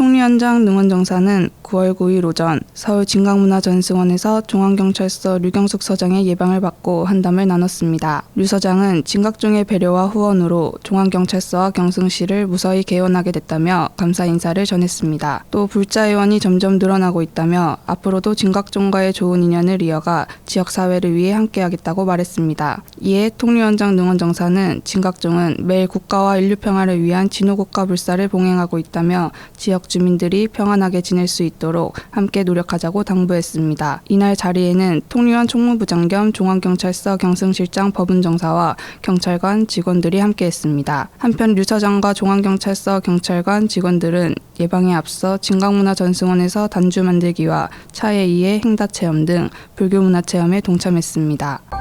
um 통위원장 능원정사는 9월 9일 오전 서울 진각문화전승원에서 중앙경찰서 류경숙 서장의 예방을 받고 한담을 나눴습니다. 류 서장은 진각종의 배려와 후원으로 중앙경찰서와 경승시를 무사히 개원하게 됐다며 감사 인사를 전했습니다. 또 불자 회원이 점점 늘어나고 있다며 앞으로도 진각종과의 좋은 인연을 이어가 지역사회를 위해 함께하겠다고 말했습니다. 이에 통위원장 능원정사는 진각종은 매일 국가와 인류 평화를 위한 진호국가 불사를 봉행하고 있다며 지역 주민 들이 평안하게 지낼 수 있도록 함께 노력하자고 당부했습니다. 이날 자리에는 통리원 총무부장 겸 중앙경찰서 경승실장 법운정사와 경찰관 직원들이 함께했습니다. 한편 류 서장과 중앙경찰서 경찰관 직원들은 예방에 앞서 진강문화 전승원에서 단주 만들기와 차에 의해 행다 체험 등 불교 문화 체험에 동참했습니다.